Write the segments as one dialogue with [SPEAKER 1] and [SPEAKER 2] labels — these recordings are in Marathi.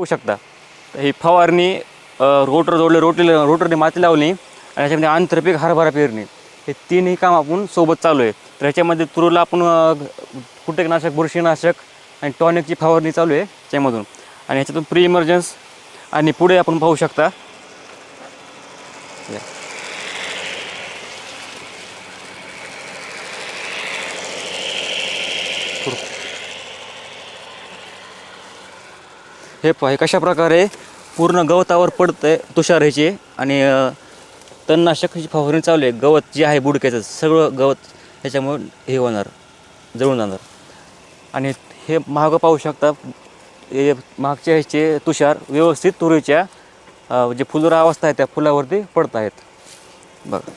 [SPEAKER 1] होऊ शकता. ही फवारणी रोटर जोडले रोटले रोटरने माती लावली आणि याच्यामध्ये आंतरपीक हरभरा पेरणी. हे तीनही काम आपण सोबत चालू आहे. तर याच्यामध्ये तुरूला आपण कुटकनाशक कीटकनाशक बुरशीनाशक आणि टॉनिकची फवारणी चालू आहे याच्यामधून. आणि ह्याच्यातून प्री इमर्जन्स आणि पुढे आपण पाहू शकता. हे पहा हे कशा प्रकारे पूर्ण गवतावर पडतंय तुषार ह्याचे. आणि तणनाशकाची फवारणी चालू आहे. गवत जे आहे बुडक्याचं सगळं गवत ह्याच्यामुळे हे होणार जळून जाणार. आणि हे महाग पाहू शकता हे मागच्या ह्याचे तुषार व्यवस्थित तुरीच्या जे फुलरा अवस्था आहे त्या फुलावरती पडत आहेत बघा.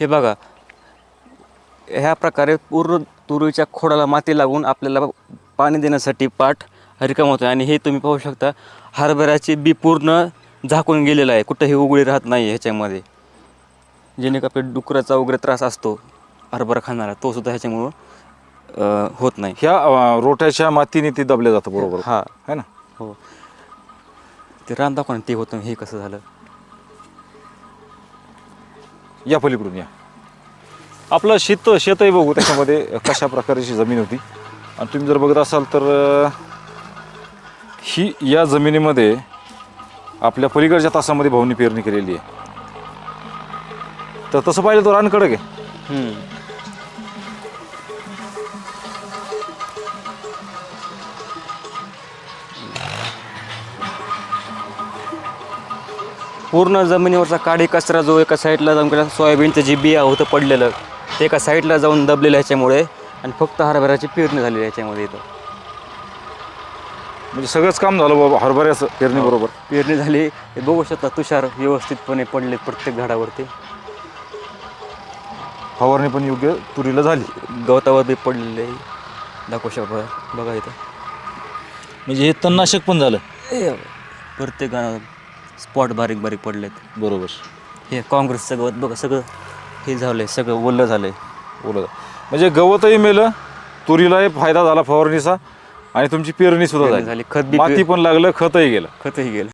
[SPEAKER 1] हे बघा. ह्या प्रकारे पूर्ण तुरीच्या खोडाला माती लागून आपल्याला पाणी देण्यासाठी पाठ रिकाम होतो आणि हे तुम्ही पाहू शकता हरभऱ्याचे बी पूर्ण झाकून गेलेलं आहे. कुठंही उघडी राहत नाही ह्याच्यामध्ये. जेणे आपल्या डुकराचा वगैरे त्रास असतो हरभरा खाणारा तो सुद्धा ह्याच्यामुळं होत नाही.
[SPEAKER 2] ह्या रोट्याच्या मातीने ते दबलं जातं बरोबर.
[SPEAKER 1] हा.
[SPEAKER 2] है ना?
[SPEAKER 1] हो. ते रान दाखवा ते होतं हे कसं झालं.
[SPEAKER 2] या पलीकडून या. आपलं शेत शेतही बघू त्याच्यामध्ये कशा प्रकारची जमीन होती. आणि तुम्ही जर बघत असाल तर ही या जमिनीमध्ये आपल्या पलीकडच्या तासामध्ये भाऊनी पेरणी केलेली आहे. तर तसं पाहिलं तर रान कडक आहे
[SPEAKER 1] पूर्ण जमिनीवरचा काडी कचरा जो एका साईडला जाऊन सोयाबीनचं जे बिया होतं पडलेलं ते एका साईडला जाऊन दबलेलं ह्याच्यामुळे आणि फक्त हरभऱ्याची पेरणी झालेली आहे ह्याच्यामध्ये इथं.
[SPEAKER 2] म्हणजे सगळंच काम झालं बाबा हरभऱ्याचं पेरणी बरोबर.
[SPEAKER 1] पेरणी झाली. हे बघू शकता तुषार व्यवस्थितपणे पडले प्रत्येक झाडावरती.
[SPEAKER 2] फवारणी पण योग्य तुरीला झाली.
[SPEAKER 1] गवतावर बी पडलेले दाखवू शकता बघा इथं.
[SPEAKER 2] म्हणजे हे तणनाशक पण झालं.
[SPEAKER 1] ए, प्रत्येक स्पॉट बारीक बारीक पडलेत.
[SPEAKER 2] बरोबर.
[SPEAKER 1] हे काँग्रेसचं गवत बघा सगळं. हे झालंय सगळं ओलं झालंय.
[SPEAKER 2] बोला म्हणजे गवतही मेलं तुरीलाही फायदा झाला फवारणीचा आणि तुमची पेरणी सुद्धा
[SPEAKER 1] पेरणी
[SPEAKER 2] झाली.
[SPEAKER 1] झाली, खत बी
[SPEAKER 2] माती पण लागलं खतही गेलं.
[SPEAKER 1] खतही गेलं.